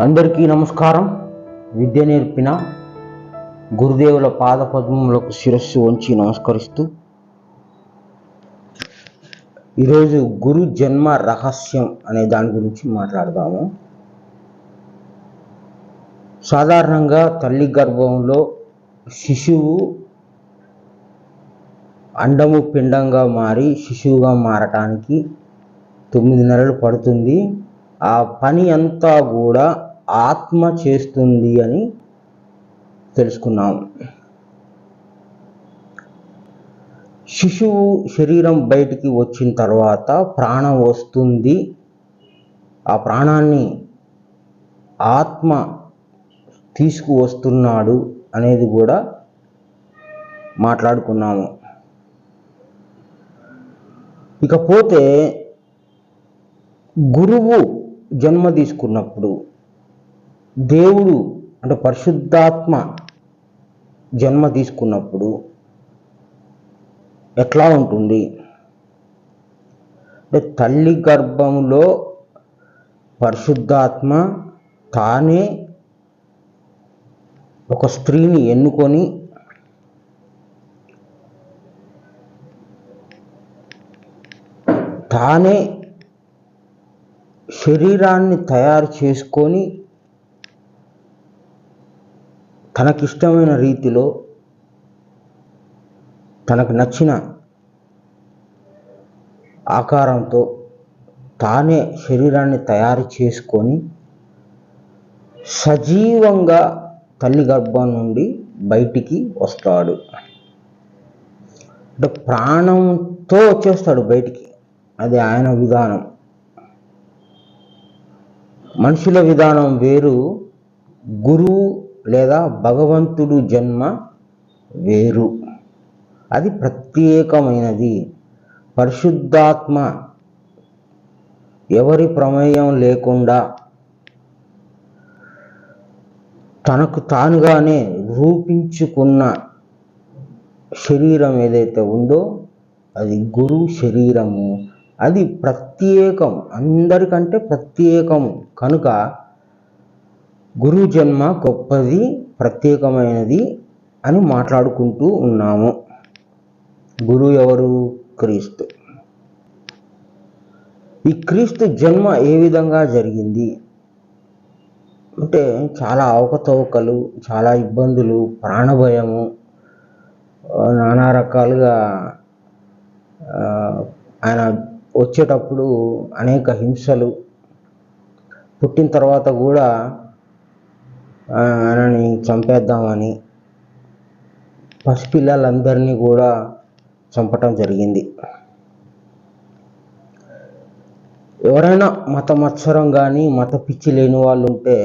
అందరికీ నమస్కారం. విద్య నేర్పిన గురుదేవుల పాద పద్మములకు శిరస్సు వంచి నమస్కరిస్తూ ఈరోజు గురు జన్మ రహస్యం అనే దాని గురించి మాట్లాడదాము. సాధారణంగా తల్లి గర్భంలో శిశువు అండము పిండంగా మారి శిశువుగా మారటానికి తొమ్మిది నెలలు పడుతుంది. ఆ పని అంతా కూడా ఆత్మ చేస్తుంది అని తెలుసుకున్నాం. శిశువు శరీరం బయటికి వచ్చిన తర్వాత ప్రాణం వస్తుంది. ఆ ప్రాణాన్ని ఆత్మ తీసుకువస్తున్నాడు అనేది కూడా మాట్లాడుకున్నాము. ఇకపోతే గురువు జన్మ తీసుకున్నప్పుడు దేవుడు అంటే పరిశుద్ధాత్మ జన్మ తీసుకున్నప్పుడు ఎట్లా ఉంటుంది? అంటే తల్లి గర్భంలో పరిశుద్ధాత్మ తానే ఒక స్త్రీని ఎన్నుకొని తానే శరీరాన్ని తయారు చేసుకొని తనకిష్టమైన రీతిలో తనకు నచ్చిన ఆకారంతో తానే శరీరాన్ని తయారు చేసుకొని సజీవంగా తల్లి గర్భం నుండి బయటికి వస్తాడు. అంటే ప్రాణంతో వచ్చేస్తాడు బయటికి. అది ఆయన విధానం. మనుషుల విధానం వేరు గురువు లేదా భగవంతుడు జన్మ వేరు. అది ప్రత్యేకమైనది. పరిశుద్ధాత్మ ఎవరి ప్రమేయం లేకుండా తనకు తానుగానే రూపించుకున్న శరీరం ఏదైతే ఉందో అది గురు శరీరము. అది ప్రత్యేకం. అందరికంటే ప్రత్యేకం కనుక గురు జన్మ గొప్పది ప్రత్యేకమైనది అని మాట్లాడుకుంటూ ఉన్నాము. గురువు ఎవరు? క్రీస్తు. ఈ క్రీస్తు జన్మ ఏ విధంగా జరిగింది? అంటే చాలా అవకతవకలు చాలా ఇబ్బందులు ప్రాణభయము నానా రకాలుగా ఆయన వచ్చేటప్పుడు అనేక హింసలు పుట్టిన తర్వాత కూడా ఆయనని చంపేద్దామని పసిపిల్లలందరినీ కూడా చంపటం జరిగింది. ఎవరైనా మత మత్సరం కానీ మత పిచ్చి లేని వాళ్ళు ఉంటే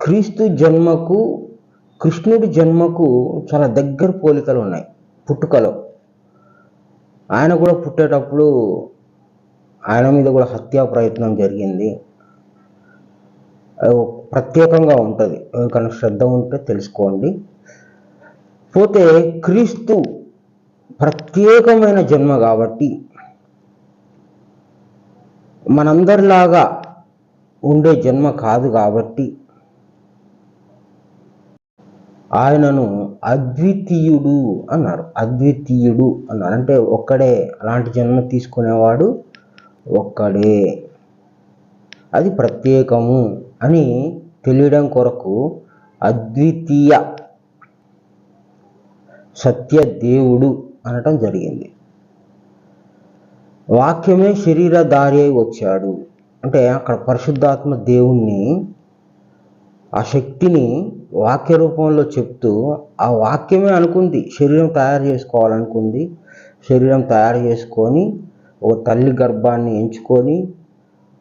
క్రీస్తు జన్మకు కృష్ణుడి జన్మకు చాలా దగ్గర పోలికలు ఉన్నాయి పుట్టుకలో. ఆయన కూడా పుట్టేటప్పుడు ఆయన మీద కూడా హత్యా ప్రయత్నం జరిగింది. ప్రత్యేకంగా ఉంటుంది. ఎవరికైనా శ్రద్ధ ఉంటే తెలుసుకోండి. పోతే క్రీస్తు ప్రత్యేకమైన జన్మ కాబట్టి మనందరిలాగా ఉండే జన్మ కాదు కాబట్టి ఆయనను అద్వితీయుడు అన్నారు. అద్వితీయుడు అన్నారు. అంటే ఒక్కడే అలాంటి జన్మ తీసుకునేవాడు ఒక్కడే. అది ప్రత్యేకము. అని తెలియడం కొరకు అద్వితీయ సత్య దేవుడు అనటం జరిగింది. వాక్యమే శరీరధారి అయి వచ్చాడు. అంటే అక్కడ పరిశుద్ధాత్మ దేవుణ్ణి ఆ శక్తిని వాక్య రూపంలో చెప్తూ ఆ వాక్యమే అనుకుంది. శరీరం తయారు చేసుకోవాలనుకుంది. శరీరం తయారు చేసుకొని ఒక తల్లి గర్భాన్ని ఎంచుకొని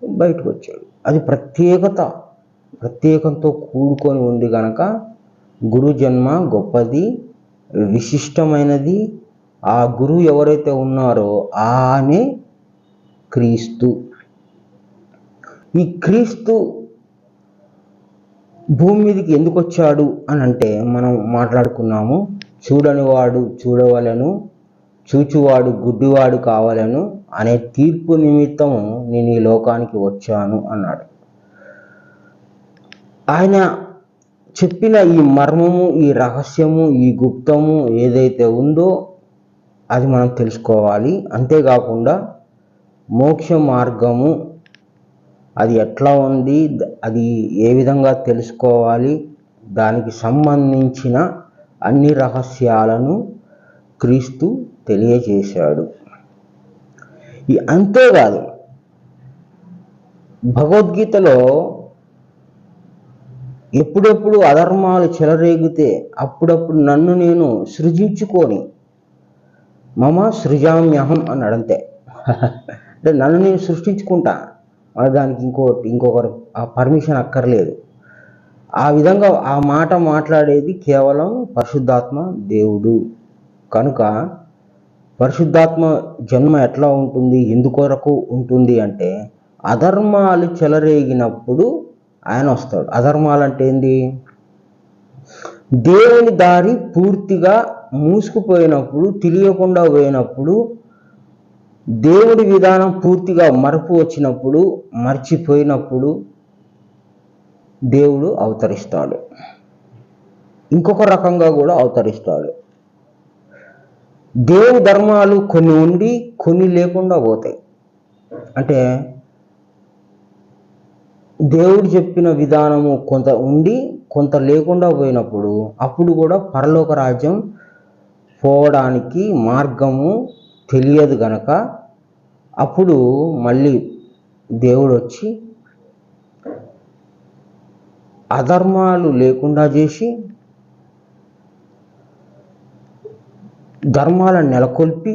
బయటకు వచ్చాడు. అది ప్రత్యేకత. ప్రత్యేకంతో కూడుకొని ఉంది కనుక గురు జన్మ గొప్పది విశిష్టమైనది. ఆ గురువు ఎవరైతే ఉన్నారో ఆమె క్రీస్తు. ఈ క్రీస్తు భూమి మీదకి ఎందుకు వచ్చాడు అని అంటే మనం మాట్లాడుకున్నాము. చూడని వాడు చూడవలను చూచువాడు గుడ్డివాడు కావాలను అనే తీర్పు నిమిత్తము నేను ఈ లోకానికి వచ్చాను అన్నాడు. ఆయన చెప్పిన ఈ మర్మము ఈ రహస్యము ఈ గుప్తము ఏదైతే ఉందో అది మనం తెలుసుకోవాలి. అంతేకాకుండా మోక్ష మార్గము అది ఎట్లా ఉంది అది ఏ విధంగా తెలుసుకోవాలి దానికి సంబంధించిన అన్ని రహస్యాలను క్రీస్తు తెలియజేశాడు. ఈ అంతేకాదు భగవద్గీతలో ఎప్పుడెప్పుడు అధర్మాలు చెలరేగితే అప్పుడప్పుడు నన్ను నేను సృజించుకొని మమ సృజామ్యహం అని అడంతే. అంటే నన్ను నేను సృష్టించుకుంటా. మరి దానికి ఇంకోటి ఇంకొకరు ఆ పర్మిషన్ అక్కర్లేదు. ఆ విధంగా ఆ మాట మాట్లాడేది కేవలం పరిశుద్ధాత్మ దేవుడు. కనుక పరిశుద్ధాత్మ జన్మ ఎట్లా ఉంటుంది? ఎందుకొరకు ఉంటుంది అంటే అధర్మాలు చెలరేగినప్పుడు ఆయన వస్తాడు. అధర్మాలు అంటే ఏంది దేవుని దారి పూర్తిగా మూసుకుపోయినప్పుడు తెలియకుండా పోయినప్పుడు దేవుడి విధానం పూర్తిగా మరపు వచ్చినప్పుడు మర్చిపోయినప్పుడు దేవుడు అవతరిస్తాడు. ఇంకొక రకంగా కూడా అవతరిస్తాడు. దేవుడి ధర్మాలు కొన్ని ఉండి కొన్ని లేకుండా పోతాయి. అంటే దేవుడు చెప్పిన విధానము కొంత ఉండి కొంత లేకుండా పోయినప్పుడు అప్పుడు కూడా పరలోక రాజ్యం పోవడానికి మార్గము తెలియదు గనక అప్పుడు మళ్ళీ దేవుడు వచ్చి అధర్మాలు లేకుండా చేసి ధర్మాలను నెలకొల్పి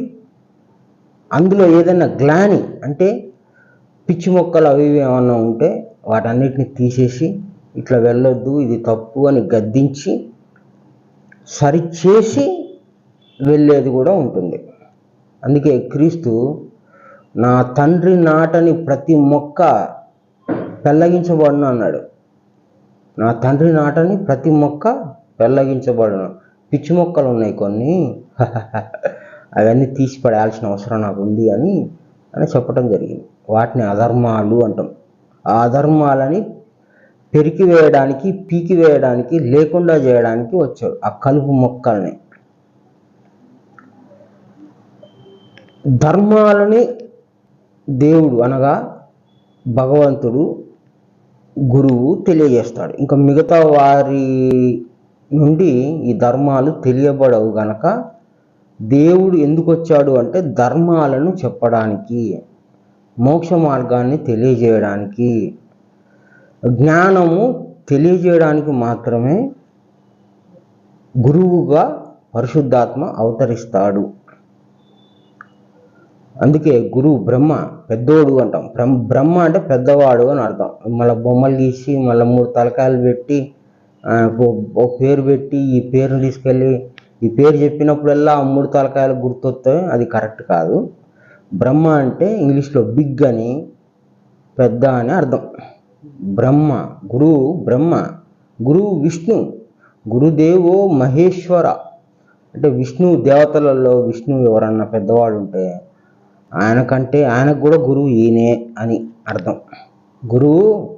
అందులో ఏదైనా గ్లాని అంటే పిచ్చి మొక్కలు అవి ఏమన్నా ఉంటే వాటన్నిటిని తీసేసి ఇట్లా వెళ్ళొద్దు ఇది తప్పు అని గద్దించి సరిచేసి వెళ్ళేది కూడా ఉంటుంది. అందుకే క్రీస్తు నా తండ్రి నాటని ప్రతి మొక్క పెళ్ళగించబడును అన్నాడు. నా తండ్రి నాటని ప్రతి మొక్క పెళ్ళగించబడును. పిచ్చి మొక్కలు ఉన్నాయి కొన్ని. అవన్నీ తీసి పడేయాల్సిన అవసరం నాకు ఉంది అని అని చెప్పడం జరిగింది. వాటిని అధర్మాలు అంటాం. అధర్మాలని పెరికి వేయడానికి పీకి వేయడానికి లేకుండా చేయడానికి వచ్చాడు ఆ కలుపు మొక్కల్ని. ధర్మాలని దేవుడు అనగా భగవంతుడు గురువు తెలియజేస్తాడు. ఇంకా మిగతా వారి నుండి ఈ ధర్మాలు తెలియబడవు గనక దేవుడు ఎందుకు వచ్చాడు అంటే ధర్మాలను చెప్పడానికి. మోక్ష మార్గాన్ని తెలియజేయడానికి. జ్ఞానము తెలియజేయడానికి మాత్రమే గురువుగా పరిశుద్ధాత్మ అవతరిస్తాడు. అందుకే గురువు బ్రహ్మ పెద్దోడు అంటాం. బ్రహ్మ బ్రహ్మ అంటే పెద్దవాడు అని అర్థం. మళ్ళీ బొమ్మలు గీసి మళ్ళీ మూడు తలకాయలు పెట్టి ఒక పేరు పెట్టి ఈ పేరుని తీసుకెళ్ళి ఈ పేరు చెప్పినప్పుడల్లా ఆ మూడు తలకాయలు గుర్తొస్తాయి. అది కరెక్ట్ కాదు. బ్రహ్మ అంటే ఇంగ్లీష్లో బిగ్ అని పెద్ద అని అర్థం. బ్రహ్మ గురువు బ్రహ్మ గురువు విష్ణు గురుదేవో మహేశ్వర. అంటే విష్ణు దేవతలలో విష్ణు ఎవరన్నా పెద్దవాడు ఉంటే ఆయనకంటే ఆయనకు కూడా గురువు ఈయనే అని అర్థం. గురువు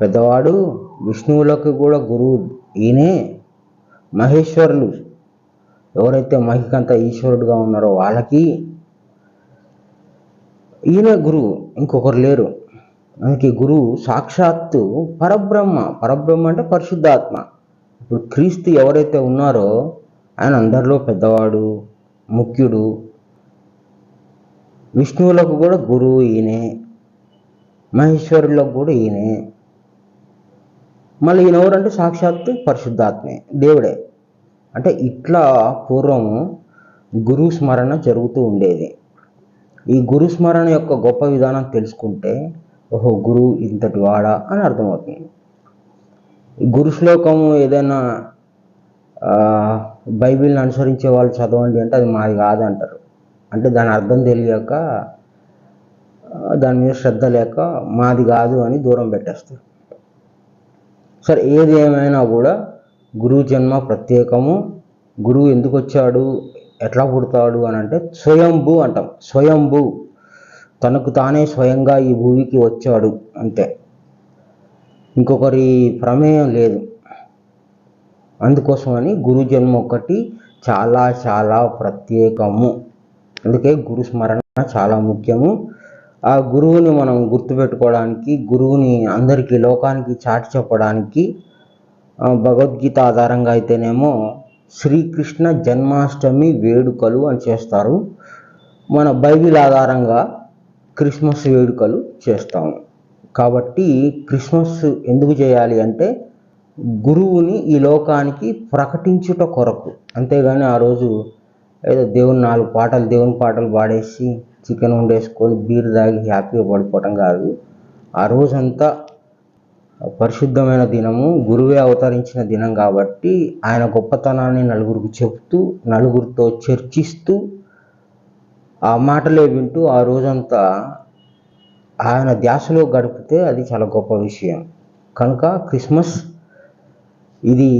పెద్దవాడు విష్ణువులకు కూడా గురువు ఈయనే మహేశ్వరులు. ఎవరైతే మహికంత ఈశ్వరుడుగా ఉన్నారో వాళ్ళకి ఈయన గురువు ఇంకొకరు లేరు. ఆయనకి గురువు సాక్షాత్తు పరబ్రహ్మ. పరబ్రహ్మ అంటే పరిశుద్ధాత్మ. ఇప్పుడు క్రీస్తు ఎవరైతే ఉన్నారో ఆయన అందరిలో పెద్దవాడు ముఖ్యుడు విష్ణువులకు కూడా గురువు ఈయనే. మహేశ్వరులకు కూడా ఈయనే. మళ్ళీ ఈయన ఎవరంటే సాక్షాత్తు పరిశుద్ధాత్మే దేవుడే. అంటే ఇట్లా పూర్వం గురు స్మరణ జరుగుతూ ఉండేది. ఈ గురు స్మరణ యొక్క గొప్ప విధానం తెలుసుకుంటే ఓహో గురువు ఇంతటి వాడా అని అర్థమవుతుంది. ఈ గురు శ్లోకము ఏదైనా బైబిల్ని అనుసరించే వాళ్ళు చదవండి అంటే అది మాది కాదంటారు. అంటే దాని అర్థం తెలియక దాని మీద శ్రద్ధ లేక మాది కాదు అని దూరం పెట్టేస్తారు. సరే ఏది ఏమైనా కూడా గురువు జన్మ ప్రత్యేకము. గురువు ఎందుకు వచ్చాడు? ఎట్లా పుడతాడు అని అంటే స్వయంభూ అంటాం స్వయంభూ. తనకు తానే స్వయంగా ఈ భూమికి వచ్చాడు అంతే. ఇంకొకరి ప్రమేయం లేదు. అందుకోసమని గురు జన్మ ఒకటి చాలా చాలా ప్రత్యేకము. అందుకే గురు స్మరణ చాలా ముఖ్యము. ఆ గురువుని మనం గుర్తుపెట్టుకోవడానికి గురువుని అందరికీ లోకానికి చాటి చెప్పడానికి భగవద్గీత ఆధారంగా అయితేనేమో శ్రీకృష్ణ జన్మాష్టమి వేడుకలు అని చేస్తారు. మన బైబిల్ ఆధారంగా క్రిస్మస్ వేడుకలు చేస్తాము. కాబట్టి క్రిస్మస్ ఎందుకు చేయాలి అంటే గురువుని ఈ లోకానికి ప్రకటించుట కొరకు. అంతేగాని ఆ రోజు ఏదో దేవుని నాలుగు పాటలు దేవుని పాటలు పాడేసి చికెన్ వండేసుకొని బీర్ తాగి హ్యాపీగా పడిపోవటం కాదు. ఆ రోజంతా పరిశుద్ధమైన దినము గురువే అవతరించిన దినం కాబట్టి ఆయన గొప్పతనాన్ని నలుగురికి చెప్తూ నలుగురితో చర్చిస్తూ ఆ మాటలే వింటూ ఆ రోజంతా ఆయన ధ్యాసలో గడిపితే అది చాలా గొప్ప విషయం. కనుక క్రిస్మస్ ఇది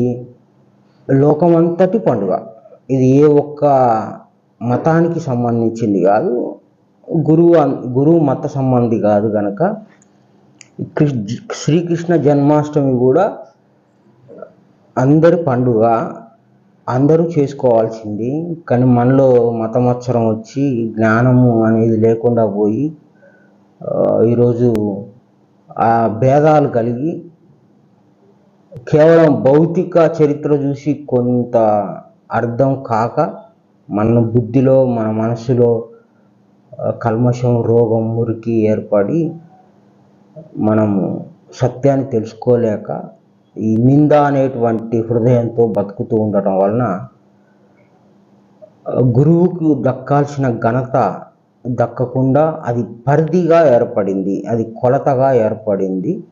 లోకమంతటి పండుగ. ఇది ఏ ఒక్క మతానికి సంబంధించింది కాదు గురువు అన్- గురువు మత సంబంధి కాదు కనుక శ్రీకృష్ణ జన్మాష్టమి కూడా అందరి పండుగ. అందరూ చేసుకోవాల్సింది. కానీ మనలో మతమత్సరం వచ్చి జ్ఞానము అనేది లేకుండా పోయి ఈరోజు ఆ భేదాలు కలిగి కేవలం భౌతిక చరిత్ర చూసి కొంత అర్థం కాక మన బుద్ధిలో మన మనసులో కల్మషం రోగం మురికి ఏర్పడి మనము సత్యాన్ని తెలుసుకోలేక ఈ నింద అనేటువంటి హృదయంతో బతుకుతూ ఉండటం వలన గురువుకు దక్కాల్సిన ఘనత దక్కకుండా అది పరిధిగా ఏర్పడింది అది కొలతగా ఏర్పడింది.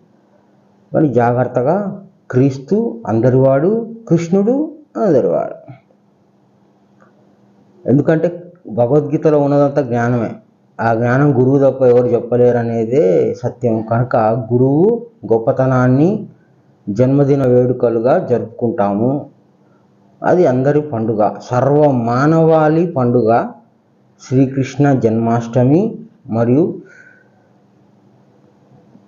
కానీ జాగ్రత్తగా క్రీస్తు అందరివాడు కృష్ణుడు అందరివాడు. ఎందుకంటే భగవద్గీతలో ఉన్నదంతా జ్ఞానమే. ఆ జ్ఞానం గురువు తప్ప ఎవరు చెప్పలేరు అనేదే సత్యం. కనుక గురువు గొప్పతనాన్ని జన్మదిన వేడుకలుగా జరుపుకుంటాము. అది అందరి పండుగ. సర్వ మానవాళి పండుగ శ్రీకృష్ణ జన్మాష్టమి మరియు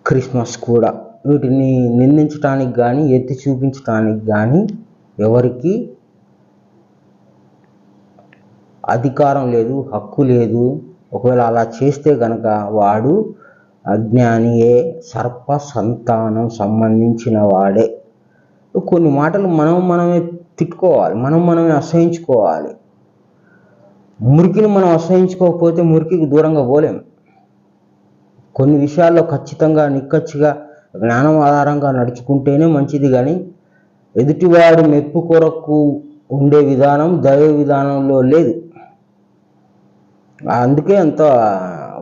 క్రిస్మస్ కూడా. వీటిని నిందించడానికి కానీ ఎత్తి చూపించడానికి కానీ ఎవరికి అధికారం లేదు హక్కు లేదు. ఒకవేళ అలా చేస్తే గనక వాడు అజ్ఞానియే సర్ప సంతానం సంబంధించిన వాడే. కొన్ని మాటలు మనం మనమే తిట్టుకోవాలి మనం మనమే అసహించుకోవాలి. మురికిని మనం అసహించుకోకపోతే మురికికి దూరంగా పోలేం. కొన్ని విషయాల్లో ఖచ్చితంగా నిక్కచ్చిగా జ్ఞానం ఆధారంగా నడుచుకుంటేనే మంచిది కానీ ఎదుటివాడు మెప్పు కొరకు ఉండే విధానం దైవ విధానంలో లేదు. అందుకే అంత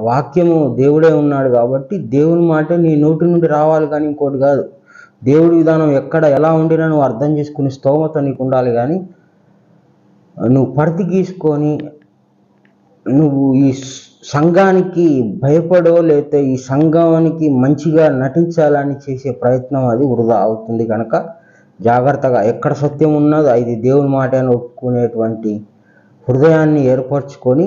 వాక్యము దేవుడే ఉన్నాడు కాబట్టి దేవుని మాట నీ నోటి నుండి రావాలి కానీ ఇంకోటి కాదు. దేవుడి విధానం ఎక్కడ ఎలా ఉండినా నువ్వు అర్థం చేసుకునే స్తోమత నీకు ఉండాలి కానీ నువ్వు పడితి గీసుకొని నువ్వు ఈ సంఘానికి భయపడో లేకపోతే ఈ సంఘానికి మంచిగా నటించాలని చేసే ప్రయత్నం అది వృధా అవుతుంది కనుక జాగ్రత్తగా ఎక్కడ సత్యం ఉన్నదో ఇది దేవుని మాట అని ఒప్పుకునేటువంటి హృదయాన్ని ఏర్పరచుకొని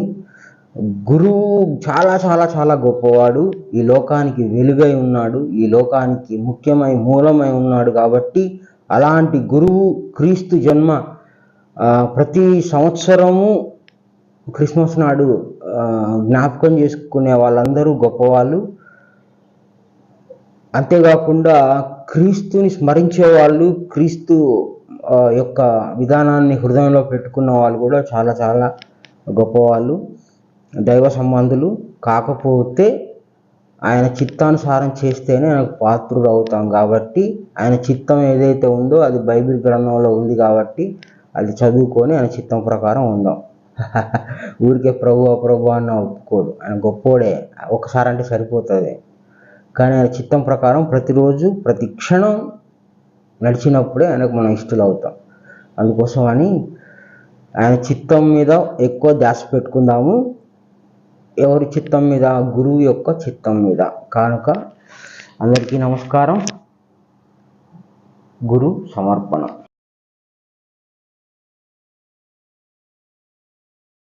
గురువు చాలా చాలా చాలా గొప్పవాడు. ఈ లోకానికి వెలుగై ఉన్నాడు. ఈ లోకానికి ముఖ్యమై మూలమై ఉన్నాడు కాబట్టి అలాంటి గురువు క్రీస్తు జన్మ ప్రతి సంవత్సరము క్రిస్మస్ నాడు జ్ఞాపకం చేసుకునే వాళ్ళందరూ గొప్పవాళ్ళు. అంతేకాకుండా క్రీస్తుని స్మరించే వాళ్ళు క్రీస్తు యొక్క విధానాన్ని హృదయంలో పెట్టుకున్న వాళ్ళు కూడా చాలా చాలా గొప్పవాళ్ళు. దైవ సంబంధులు కాకపోతే ఆయన చిత్తానుసారం చేస్తేనే ఆయనకు పాత్రుడు అవుతాం కాబట్టి ఆయన చిత్తం ఏదైతే ఉందో అది బైబిల్ గ్రంథంలో ఉంది కాబట్టి అది చదువుకొని ఆయన చిత్తం ప్రకారం ఉందాం. ఊరికే ప్రభు ప్రభు అన్న ఒప్పుకోడు. ఆయన గొప్పోడే. ఒకసారి అంటే సరిపోతుంది. కానీ ఆయన చిత్తం ప్రకారం ప్రతిరోజు ప్రతి క్షణం నడిచినప్పుడే ఆయనకు మనం ఇష్టలు అవుతాం అందుకోసం అని ఆయన చిత్తం మీద ఎక్కువ ధ్యాస పెట్టుకుందాము. ఎవరి చిత్తం మీద? గురువు యొక్క చిత్తం మీద. కనుక అందరికీ నమస్కారం. గురు సమర్పణ.